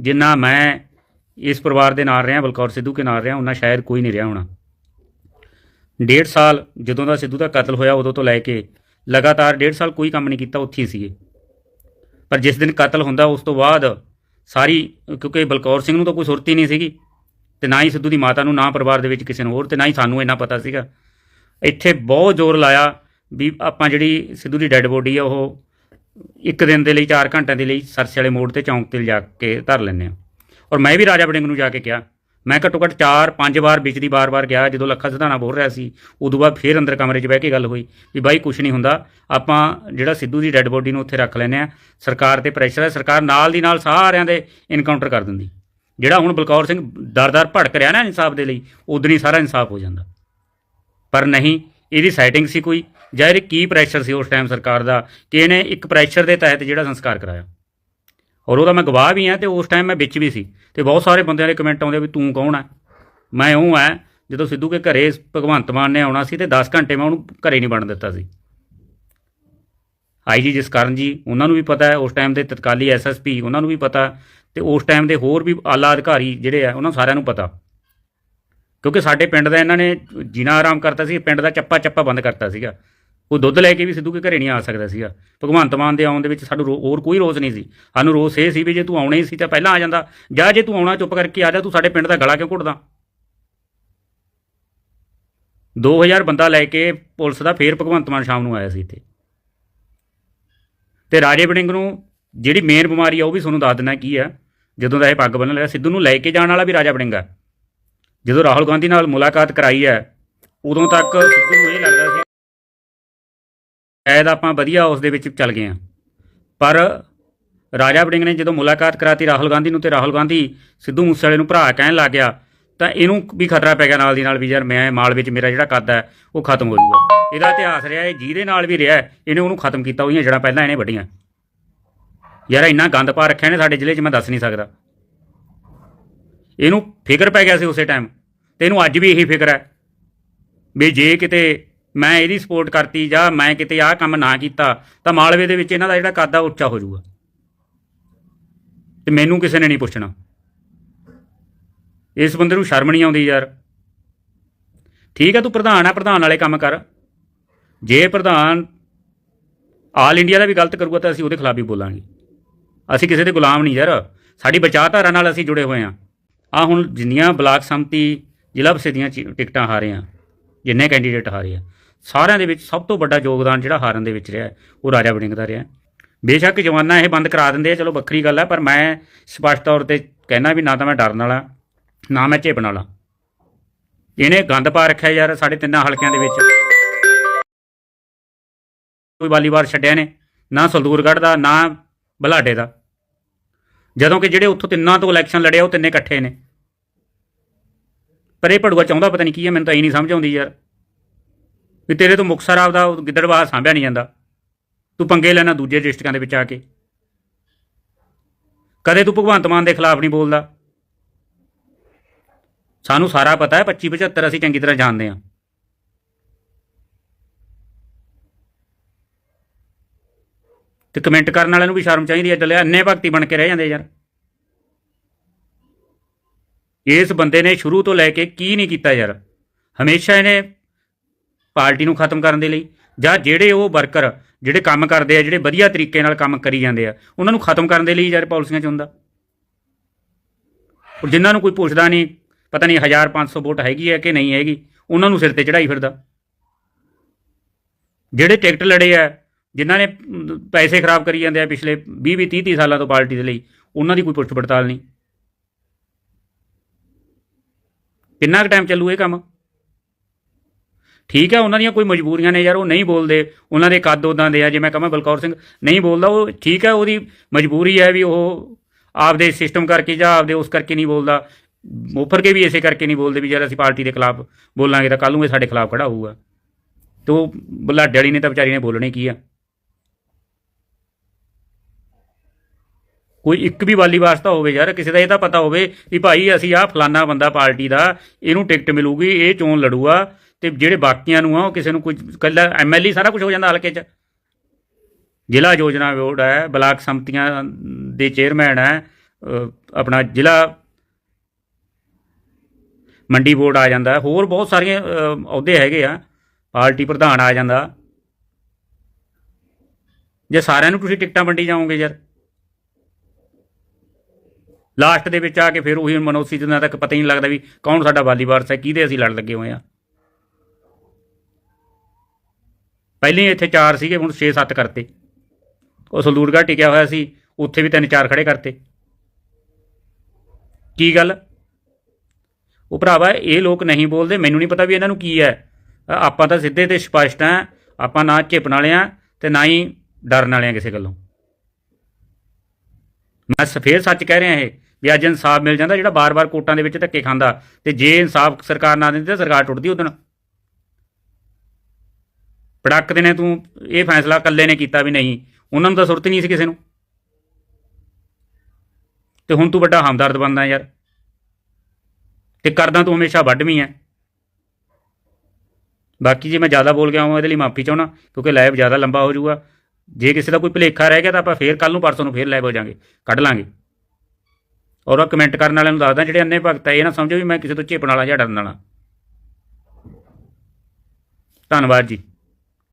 ਜਿੰਨਾ ਮੈਂ ਇਸ ਪਰਿਵਾਰ ਦੇ ਨਾਲ ਰਿਹਾ, ਬਲਕੌਰ ਸਿੱਧੂ ਕੇ ਨਾਲ ਰਿਹਾ ਉਹਨਾਂ ਸ਼ਾਇਦ ਕੋਈ ਨਹੀਂ ਰਿਹਾ ਹੋਣਾ। ਡੇਢ ਸਾਲ ਜਦੋਂ ਦਾ ਸਿੱਧੂ ਦਾ ਕਤਲ ਹੋਇਆ, ਉਦੋਂ ਤੋਂ ਲੈ ਕੇ ਲਗਾਤਾਰ ਡੇਢ ਸਾਲ ਕੋਈ ਕੰਮ ਨਹੀਂ ਕੀਤਾ, ਉੱਥੇ ਹੀ ਸੀਗੇ। ਪਰ ਜਿਸ ਦਿਨ ਕਤਲ ਹੁੰਦਾ, ਉਸ ਤੋਂ ਬਾਅਦ ਸਾਰੀ, ਕਿਉਂਕਿ ਬਲਕੌਰ ਸਿੰਘ ਨੂੰ ਤਾਂ ਕੋਈ ਸੁਰਤੀ ਨਹੀਂ ਸੀਗੀ, ਤੇ ਨਾ ਹੀ ਸਿੱਧੂ ਦੀ ਮਾਤਾ ਨੂੰ, ਨਾ ਪਰਿਵਾਰ ਦੇ ਵਿੱਚ ਕਿਸੇ ਨੂੰ ਹੋਰ, ਤੇ ਨਾ ਹੀ ਸਾਨੂੰ ਇੰਨਾ ਪਤਾ ਸੀਗਾ। ਇੱਥੇ ਬਹੁਤ ਜ਼ੋਰ ਲਾਇਆ ਵੀ ਆਪਾਂ ਜਿਹੜੀ ਸਿੱਧੂ ਦੀ ਡੈੱਡ ਬੋਡੀ ਆ, ਉਹ ਇੱਕ ਦਿਨ ਦੇ ਲਈ 4 ਘੰਟਿਆਂ ਦੇ ਲਈ ਸਰਸੇ ਵਾਲੇ ਮੋੜ ਤੇ ਚੌਂਕ ਤੇ ਲਿਜਾ ਕੇ ਧਰ ਲੈਂਦੇ ਆ ਔਰ ਮੈਂ ਵੀ ਰਾਜਾ ਵੜਿੰਗ ਨੂੰ ਜਾ ਕੇ ਕਿਹਾ, ਮੈਂ ਘੱਟੋ ਘੱਟ 4-5 ਵਾਰ ਵਿੱਚ ਦੀ ਵਾਰ-ਵਾਰ ਗਿਆ, ਜਦੋਂ ਲੱਖਾ ਸਿਧਾਣਾ ਬੋਲ ਰਿਹਾ ਸੀ, ਉਦੋਂ ਬਾਅਦ ਫੇਰ ਅੰਦਰ ਕਮਰੇ 'ਚ ਬਹਿ ਕੇ ਗੱਲ ਹੋਈ ਵੀ ਬਾਈ ਕੁਝ ਨਹੀਂ ਹੁੰਦਾ, ਆਪਾਂ ਜਿਹੜਾ ਸਿੱਧੂ ਦੀ ਡੈੱਡ ਬੋਡੀ ਨੂੰ ਉੱਥੇ ਰੱਖ ਲੈਂਦੇ ਆ ਸਰਕਾਰ ਤੇ ਪ੍ਰੈਸ਼ਰ ਹੈ, ਸਰਕਾਰ ਨਾਲ ਦੀ ਨਾਲ ਸਾਰਿਆਂ ਦੇ ਇਨਕਾਊਂਟਰ ਕਰ ਦਿੰਦੀ। ਜਿਹੜਾ ਹੁਣ ਬਲਕੌਰ ਸਿੰਘ ਦਰ-ਦਰ ਭੜਕ ਰਿਹਾ ਨਾ ਇਨਸਾਫ ਦੇ ਲਈ, ਉਦੋਂ ਹੀ ਸਾਰਾ ਇਨਸਾਫ ਹੋ ਜਾਂਦਾ। ਪਰ ਨਹੀਂ, ਇਹਦੀ ਸੈਟਿੰਗ ਸੀ ਕੋਈ ਜਾਂ ਇਹ ਕੀ ਪ੍ਰੈਸ਼ਰ ਸੀ ਉਸ ਟਾਈਮ ਸਰਕਾਰ ਦਾ ਕਿ ਇਹਨੇ ਇੱਕ ਪ੍ਰੈਸ਼ਰ ਦੇ ਤਹਿਤ ਜਿਹੜਾ ਸੰਸਕਾਰ ਕਰਾਇਆ। ਔਰ ਉਹਦਾ ਮੈਂ ਗਵਾਹ ਵੀ ਹਾਂ ਤੇ ਉਸ ਟਾਈਮ ਮੈਂ ਵਿੱਚ ਵੀ ਸੀ ਤੇ ਬਹੁਤ ਸਾਰੇ ਬੰਦਿਆਂ ਦੇ ਕਮੈਂਟ ਆਉਂਦੇ ਵੀ ਤੂੰ ਕੌਣ ਹੈ ਮੈਂ ਉਹ ਹਾਂ ਜਦੋਂ ਸਿੱਧੂ ਕੇ ਘਰੇ ਭਗਵੰਤ ਮਾਨ ਨੇ ਆਉਣਾ ਸੀ ਤੇ 10 ਘੰਟੇ ਮੈਂ ਉਹਨੂੰ ਘਰੇ ਨਹੀਂ ਬਣ ਦਿੱਤਾ ਸੀ। ਆਈਜੀ ਜਸਕਰਨ ਜੀ, ਉਹਨਾਂ ਨੂੰ ਵੀ ਪਤਾ ਹੈ, ਉਸ ਟਾਈਮ ਦੇ ਤਤਕਾਲੀ ਐਸਐਸਪੀ ਉਹਨਾਂ ਨੂੰ ਵੀ ਪਤਾ ਤੇ ਉਸ ਟਾਈਮ ਦੇ ਹੋਰ ਵੀ ਆਲਾ ਅਧਿਕਾਰੀ ਜਿਹੜੇ ਆ, ਉਹਨਾਂ ਸਾਰਿਆਂ ਨੂੰ ਪਤਾ। ਕਿਉਂਕਿ ਸਾਡੇ ਪਿੰਡ ਦਾ ਇਹਨਾਂ ਨੇ ਜੀਣਾ ਆਰਾਮ ਕਰਤਾ ਸੀ, ਪਿੰਡ ਦਾ ਚੱਪਾ ਚੱਪਾ ਬੰਦ ਕਰਤਾ ਸੀਗਾ। ਉਹ ਦੁੱਧ ਲੈ ਕੇ ਵੀ ਸਿੱਧੂ ਕੇ ਘਰੇ ਨਹੀਂ ਆ ਸਕਦਾ ਸੀਗਾ। ਭਗਵੰਤ ਮਾਨ ਦੇ ਆਉਣ ਦੇ ਵਿੱਚ ਸਾਨੂੰ ਰੋ- ਹੋਰ ਕੋਈ ਰੋਸ ਨਹੀਂ ਸੀ। ਸਾਨੂੰ ਰੋਸ ਇਹ ਸੀ ਵੀ ਜੇ ਤੂੰ ਆਉਣਾ ਹੀ ਸੀ ਤਾਂ ਪਹਿਲਾਂ ਆ ਜਾਂਦਾ। ਜਾਂ ਜੇ ਤੂੰ ਆਉਣਾ ਚੁੱਪ ਕਰਕੇ ਆ ਜਾ, ਤੂੰ ਸਾਡੇ ਪਿੰਡ ਦਾ ਗਲਾ ਕਿਉਂ ਘੁੱਟਦਾ? 2000 ਬੰਦਾ ਲੈ ਕੇ ਪੁਲਿਸ ਦਾ ਫੇਰ ਭਗਵੰਤ ਮਾਨ ਸ਼ਾਮ ਨੂੰ ਆਇਆ ਸੀ ਇੱਥੇ। ਤੇ ਰਾਜੇ ਵੜਿੰਗ ਨੂੰ ਜਿਹੜੀ ਮੇਨ ਬਿਮਾਰੀ ਆ, ਉਹ ਵੀ ਤੁਹਾਨੂੰ ਦੱਸ ਦਿੰਦਾ ਕੀ ਆ। ਜਦੋਂ ਦਾ ਇਹ ਪੱਗ ਬੰਨ੍ਹਣ ਲੱਗਾ ਸਿੱਧੂ ਨੂੰ ਲੈ ਕੇ ਜਾਣ ਵਾਲਾ ਵੀ ਰਾਜਾ ਵੜਿੰਗ ਆ। ਜਦੋਂ ਰਾਹੁਲ ਗਾਂਧੀ ਨਾਲ ਮੁਲਾਕਾਤ ਕਰਾਈ ਹੈ ਉਦੋਂ ਤੱਕ ਸਿੱਧੂ ਨੂੰ ਇਹ ਲੱਗਦਾ ਸੀ ਸ਼ਾਇਦ ਆਪਾਂ ਵਧੀਆ ਉਸ ਦੇ ਵਿੱਚ ਚੱਲ ਗਏ ਆ ਪਰ ਰਾਜਾ ਵੜਿੰਗ ਨੇ ਜਦੋਂ ਮੁਲਾਕਾਤ ਕਰਾਤੀ ਰਾਹੁਲ ਗਾਂਧੀ ਨੂੰ ਤੇ ਰਾਹੁਲ ਗਾਂਧੀ ਸਿੱਧੂ ਮੂਸੇਵਾਲੇ ਨੂੰ ਭਰਾ ਕਹਿਣ ਲੱਗ ਗਿਆ, ਤਾਂ ਇਹਨੂੰ ਵੀ ਖਤਰਾ ਪੈ ਗਿਆ ਨਾਲ ਦੀ ਨਾਲ ਵੀ ਯਾਰ ਮੈਂ ਮਾਲ ਵਿੱਚ ਮੇਰਾ ਜਿਹੜਾ ਕੱਦ ਹੈ, ਉਹ ਖਤਮ ਹੋ ਜਾਊਗਾ। ਇਹਦਾ ਇਤਿਹਾਸ ਰਿਹਾ ਇਹ, ਜਿਹਦੇ ਨਾਲ ਵੀ ਰਿਹਾ, ਇਹਨੇ ਉਹਨੂੰ ਖਤਮ ਕੀਤਾ, ਉਹਦੀਆਂ ਜਿਹੜਾ ਪਹਿਲਾਂ ਇਹਨੇ ਵੱਡੀਆਂ ਯਾਰ ਇੰਨਾ ਗੰਦ ਪਾ ਰੱਖਿਆ ਨੇ ਸਾਡੇ ਜ਼ਿਲ੍ਹੇ 'ਚ, ਮੈਂ ਦੱਸ ਨਹੀਂ ਸਕਦਾ। ਇਹਨੂੰ ਫਿਕਰ ਪੈ ਗਿਆ ਸੀ ਉਸੇ ਟਾਈਮ ਤੇ ਇਹਨੂੰ ਅੱਜ ਵੀ ਇਹੀ ਫਿਕਰ ਹੈ ਵੀ ਜੇ ਕਿਤੇ ਮੈਂ ਇਹਦੀ ਸਪੋਰਟ ਕਰਤੀ ਜਾਂ ਮੈਂ ਕਿਤੇ ਆਹ ਕੰਮ ਨਾ ਕੀਤਾ, ਤਾਂ ਮਾਲਵੇ ਦੇ ਵਿੱਚ ਇਹਨਾਂ ਦਾ ਜਿਹੜਾ ਕਾਦਾ ਉੱਚਾ ਹੋ ਜਾਊਗਾ। ਤੇ ਮੈਨੂੰ ਕਿਸੇ ਨੇ ਨਹੀਂ ਪੁੱਛਣਾ। ਇਸ ਬੰਦੇ ਨੂੰ ਸ਼ਰਮ ਨਹੀਂ ਆਉਂਦੀ ਯਾਰ। ਠੀਕ ਹੈ ਤੂੰ ਪ੍ਰਧਾਨ ਆ, ਪ੍ਰਧਾਨ ਵਾਲੇ ਕੰਮ ਕਰ। ਜੇ ਪ੍ਰਧਾਨ ਆਲ ਇੰਡੀਆ ਦਾ ਵੀ ਗਲਤ ਕਰੂਗਾ ਤਾਂ ਅਸੀਂ ਉਹਦੇ ਖਿਲਾਫ ਵੀ ਬੋਲਾਂਗੇ। ਅਸੀਂ ਕਿਸੇ ਦੇ ਗੁਲਾਮ ਨਹੀਂ ਯਾਰ। ਸਾਡੀ ਵਿਚਾਰਧਾਰਾ ਨਾਲ ਅਸੀਂ ਜੁੜੇ ਹੋਏ ਆ। ਆ ਹੁਣ ਜਿੰਨੀਆਂ ਬਲਾਕ ਸੰਮਤੀ ਜ਼ਿਲ੍ਹਾ ਪ੍ਰੀਸ਼ਦ ਦੀਆਂ ਚੀ- ਟਿਕਟਾਂ ਹਾਰੇ ਆ ਜਿੰਨੇ ਕੈਂਡੀਡੇਟ ਹਾਰੇ ਆ। ਸਾਰਿਆਂ ਦੇ ਵਿੱਚ ਸਭ ਤੋਂ ਵੱਡਾ ਯੋਗਦਾਨ ਜਿਹੜਾ ਹਾਰਨ ਦੇ ਵਿੱਚ ਰਿਹਾ ਉਹ ਰਾਜਾ ਵੜਿੰਗ ਦਾ ਰਿਹਾ ਬੇਸ਼ੱਕ ਜਵਾਨਾਂ ਇਹ ਬੰਦ ਕਰਾ ਦਿੰਦੇ ਆ, ਚਲੋ ਵੱਖਰੀ ਗੱਲ ਹੈ, ਪਰ ਮੈਂ ਸਪਸ਼ਟ ਤੌਰ ਤੇ ਕਹਿਣਾ ਵੀ ਨਾ ਤਾਂ ਮੈਂ ਡਰਨ ਵਾਲਾ, ਨਾ ਮੈਂ ਝੇਪਣ ਵਾਲਾ। ਇਹਨੇ ਗੰਦ ਪਾ ਰੱਖਿਆ ਯਾਰ ਸਾਡੇ ਤਿੰਨਾਂ ਹਲਕਿਆਂ ਦੇ ਵਿੱਚ। ਕੋਈ ਵਾਲੀਬਾਰ ਛੱਡਿਆ ਨੇ, ਨਾ ਸਲਦੂਰਗੜ੍ਹ ਦਾ, ਨਾ ਬਲਾਡੇ ਦਾ। ਜਦੋਂ ਕਿ ਜਿਹੜੇ ਉੱਥੋਂ ਤਿੰਨਾਂ ਤੋਂ ਇਲੈਕਸ਼ਨ ਲੜਿਆ, ਉਹ ਤਿੰਨੇ ਇਕੱਠੇ ਨੇ। ਪਰ ਇਹ ਭੜੂਆ ਚਾਹੁੰਦਾ ਪਤਾ ਨਹੀਂ ਕੀ ਹੈ, ਮੈਨੂੰ ਤਾਂ ਇਹ ਨਹੀਂ ਸਮਝ ਆਉਂਦੀ ਯਾਰ। ਵੀ ਤੇਰੇ ਤੋਂ ਮੁਕਤਸਰ ਆਪਦਾ ਉਹ ਗਿੱਦੜਬਾਹ ਸਾਂਭਿਆ ਨਹੀਂ ਜਾਂਦਾ। ਤੂੰ ਪੰਗੇ ਲੈਣਾ ਦੂਜੇ ਡਿਸਟ੍ਰਿਕਾਂ ਦੇ ਵਿੱਚ ਆ ਕੇ। ਕਦੇ ਤੂੰ ਭਗਵੰਤ ਮਾਨ ਦੇ ਖਿਲਾਫ ਨਹੀਂ ਬੋਲਦਾ। ਸਾਨੂੰ ਸਾਰਾ ਪਤਾ ਹੈ 25 75 ਅਸੀਂ ਚੰਗੀ ਤਰ੍ਹਾਂ ਜਾਣਦੇ ਹਾਂ। ਤੇ ਕਮੈਂਟ ਕਰਨ ਵਾਲਿਆਂ ਨੂੰ ਵੀ ਸ਼ਰਮ ਚਾਹੀਦੀ ਹੈ ਡਲਿਆ ਅੰਨੇ ਭਗਤੀ ਬਣ ਕੇ ਰਹਿ ਜਾਂਦੇ ਯਾਰ। ਇਸ ਬੰਦੇ ਨੇ ਸ਼ੁਰੂ ਤੋਂ ਲੈ ਕੇ ਕੀ ਨਹੀਂ ਕੀਤਾ ਯਾਰ। ਹਮੇਸ਼ਾ ਇਹਨੇ ਪਾਰਟੀ ਨੂੰ ਖਤਮ ਕਰਨ ਦੇ ਲਈ ਜਾਂ ਜਿਹੜੇ ਉਹ ਵਰਕਰ ਜਿਹੜੇ ਕੰਮ ਕਰਦੇ ਆ, ਜਿਹੜੇ ਵਧੀਆ ਤਰੀਕੇ ਨਾਲ ਕੰਮ ਕਰੀ ਜਾਂਦੇ ਆ, ਉਹਨਾਂ ਨੂੰ ਖਤਮ ਕਰਨ ਦੇ ਲਈ ਯਾਰ ਪਾਲਿਸੀਆਂ ਚ ਹੁੰਦਾ। ਔਰ ਜਿਨ੍ਹਾਂ ਨੂੰ ਕੋਈ ਪੁੱਛਦਾ ਨਹੀਂ, ਪਤਾ ਨਹੀਂ 1500 ਵੋਟ ਹੈਗੀ ਹੈ ਕਿ ਨਹੀਂ ਹੈਗੀ, ਉਹਨਾਂ ਨੂੰ ਸਿਰ ਤੇ ਚੜਾਈ ਫਿਰਦਾ। ਜਿਹੜੇ ਟਿਕਟ ਲੜੇ ਆ, ਜਿਨ੍ਹਾਂ ਨੇ ਪੈਸੇ ਖਰਾਬ ਕਰੀ ਜਾਂਦੇ ਆ ਪਿਛਲੇ 20 20 30 30 ਸਾਲਾਂ ਤੋਂ ਪਾਰਟੀ ਦੇ ਲਈ, ਉਹਨਾਂ ਦੀ ਕੋਈ ਪੁੱਛ ਪੜਤਾਲ ਨਹੀਂ। ਕਿੰਨਾ ਕੁ ਟਾਈਮ ਚੱਲੂ ਇਹ ਕੰਮ? ਠੀਕ ਹੈ, ਉਹਨਾਂ ਦੀਆਂ ਕੋਈ ਮਜਬੂਰੀਆਂ ਨੇ ਯਾਰ, ਉਹ ਨਹੀਂ ਬੋਲਦੇ। ਉਹਨਾਂ ਦੇ ਕੱਦ ਉਦਾਂ ਦੇ ਆ, ਜੇ ਮੈਂ ਕਹਾਂ ਬਲਕੌਰ ਸਿੰਘ ਨਹੀਂ ਬੋਲਦਾ, ਉਹ ਠੀਕ ਹੈ, ਉਹਦੀ ਮਜਬੂਰੀ ਹੈ ਵੀ ਉਹ ਆਪਦੇ ਸਿਸਟਮ ਕਰਕੇ ਜਾਂ ਆਪਦੇ ਉਸ ਕਰਕੇ ਨਹੀਂ ਬੋਲਦਾ। ਮੁਫਰ ਕੇ ਵੀ ਇਸੇ ਕਰਕੇ ਨਹੀਂ ਬੋਲਦੇ ਵੀ ਯਾਰ, ਅਸੀਂ ਪਾਰਟੀ ਦੇ ਖਿਲਾਫ ਬੋਲਾਂਗੇ ਤਾਂ ਕੱਲ ਨੂੰ ਇਹ ਸਾਡੇ ਖਿਲਾਫ ਖੜਾ ਹੋਊਗਾ। ਤੇ ਉਹ ਬੁਲਾਡੇ ਵਾਲੀ ਨੇ ਤਾਂ ਵਿਚਾਰੀ ਨੇ ਬੋਲਣੇ ਕੀ ਆ? ਕੋਈ ਇੱਕ ਵੀ ਵਾਲੀ ਵਾਸਤਾ ਹੋਵੇ ਯਾਰ, ਕਿਸੇ ਦਾ ਇਹ ਤਾਂ ਪਤਾ ਹੋਵੇ ਵੀ ਭਾਈ ਅਸੀਂ ਆਹ ਫਲਾਨਾ ਬੰਦਾ ਪਾਰਟੀ ਦਾ, ਇਹਨੂੰ ਟਿਕਟ ਮਿਲੂਗੀ, ਇਹ ਚੋਣ ਲੜੂਗਾ। ਤੇ ਜਿਹੜੇ ਬਾਕੀਆਂ ਨੂੰ ਆ, ਉਹ ਕਿਸੇ ਨੂੰ ਕੋਈ ਕੱਲਾ ਐਮਐਲਏ ਸਾਰਾ ਕੁਝ ਹੋ ਜਾਂਦਾ ਹਲਕੇ 'ਚ। ਜ਼ਿਲ੍ਹਾ ਯੋਜਨਾ ਬੋਰਡ ਹੈ, ਬਲਾਕ ਸੰਮਤੀਆਂ ਦੇ ਚੇਅਰਮੈਨ ਹੈ ਆਪਣਾ ਜ਼ਿਲ੍ਹਾ ਮੰਡੀ ਬੋਰਡ ਆ ਜਾਂਦਾ। ਹੋਰ ਬਹੁਤ ਸਾਰੀਆਂ ਅਹੁਦੇ ਹੈਗੇ ਆ, ਪਾਰਟੀ ਪ੍ਰਧਾਨ ਆ ਜਾਂਦਾ। ਜੇ ਸਾਰਿਆਂ ਨੂੰ ਤੁਸੀਂ ਟਿਕਟਾਂ ਵੰਡੀ ਜਾਓਗੇ ਯਾਰ। ਲਾਸਟ ਦੇ ਵਿੱਚ ਆ ਕੇ ਫਿਰ ਉਹੀ ਮਨੋਸੀ ਦਿਨਾਂ ਤੱਕ ਪਤਾ ਹੀ ਨਹੀਂ ਲੱਗਦਾ ਵੀ ਕੌਣ ਸਾਡਾ ਵਾਲੀ ਵਾਰਸ ਹੈ, ਕਿਹਦੇ ਅਸੀਂ ਲੜ ਲੱਗੇ ਹੋਏ ਆ। ਪਹਿਲਾਂ ਹੀ ਇੱਥੇ 4 ਸੀਗੇ, ਹੁਣ 6-7 ਕਰਤੇ। ਉਹ ਸੰਦੂਰਗੜ੍ਹ ਟਿਕਿਆ ਹੋਇਆ ਸੀ, ਉੱਥੇ ਵੀ ਤਿੰਨ ਚਾਰ ਖੜੇ ਕਰਤੇ। ਕੀ ਗੱਲ? ਉਹ ਭਰਾਵਾ, ਇਹ ਲੋਕ ਨਹੀਂ ਬੋਲਦੇ, ਮੈਨੂੰ ਨਹੀਂ ਪਤਾ ਵੀ ਇਹਨਾਂ ਨੂੰ ਕੀ ਹੈ। ਆਪਾਂ ਤਾਂ ਸਿੱਧੇ ਤੇ ਸਪਸ਼ਟ ਆ ਆਪਾਂ ਨਾ ਝਿਪਣ ਵਾਲੇ ਆ ਤੇ ਨਾ ਹੀ ਡਰਨ ਵਾਲੇ ਆ ਕਿਸੇ ਗੱਲੋਂ। ਮੈਂ ਸ- ਸੱਚ ਕਹਿ ਰਿਹਾ ਇਹ, ਵੀ ਅੱਜ ਇਨਸਾਫ ਮਿਲ ਜਾਂਦਾ ਜਿਹੜਾ ਬਾਰ-ਬਾਰ ਕੋਟਾਂ ਦੇ ਵਿੱਚ ਧੱਕੇ ਖਾਂਦਾ ਤੇ ਜੇ ਇਨਸਾਫ ਸਰਕਾਰ ਨਾ ਦਿੰਦੀ ਤਾਂ ਸਰਕਾਰ ਟੁੱਟਦੀ ਉਦਣ ਪੜਕ ਦੇ ਨੇ ਤੂੰ, ਇਹ ਫੈਸਲਾ ਇਕੱਲੇ ਨੇ ਕੀਤਾ ਵੀ ਨਹੀਂ। ਉਹਨਾਂ ਨੂੰ ਤਾਂ ਸੁਰਤ ਨਹੀਂ ਸੀ ਕਿਸੇ ਨੂੰ। ਤੇ ਹੁਣ ਤੂੰ ਵੱਡਾ ਹਮਦਰਦ ਬਣਦਾ ਯਾਰ। ਤੇ ਕਰਦਾ ਤੂੰ ਹਮੇਸ਼ਾ ਵੱਢਵੀਂ ਹੈ ਬਾਕੀ ਜੇ ਮੈਂ ਜ਼ਿਆਦਾ ਬੋਲ ਗਿਆ ਹਾਂ ਇਹਦੇ ਲਈ ਮਾਫੀ ਚਾਹਣਾ ਕਿਉਂਕਿ ਲਾਈਵ ਜ਼ਿਆਦਾ ਲੰਬਾ ਹੋ ਜਾਊਗਾ। ਜੇ ਕਿਸੇ ਦਾ ਕੋਈ ਭੁਲੇਖਾ ਰਹਿ ਗਿਆ ਤਾਂ ਆਪਾਂ ਫੇਰ ਕੱਲ ਨੂੰ ਪਰਸੋਂ ਨੂੰ ਫੇਰ ਲਾਈਵ ਹੋ ਜਾਾਂਗੇ, ਕੱਢ ਲਾਂਗੇ। ਔਰ ਉਹ ਕਮੈਂਟ ਕਰਨ ਵਾਲਿਆਂ ਨੂੰ ਦੱਸਦਾ, ਜਿਹੜੇ ਅੰਨੇ ਭਗਤ ਹੈ ਇਹ ਨਾ ਸਮਝੋ ਵੀ ਮੈਂ ਕਿਸੇ ਤੋਂ ਝੇਪਣ ਵਾਲਾ ਜਾਂ ਡਰਨ ਵਾਲਾ। ਧੰਨਵਾਦ ਜੀ।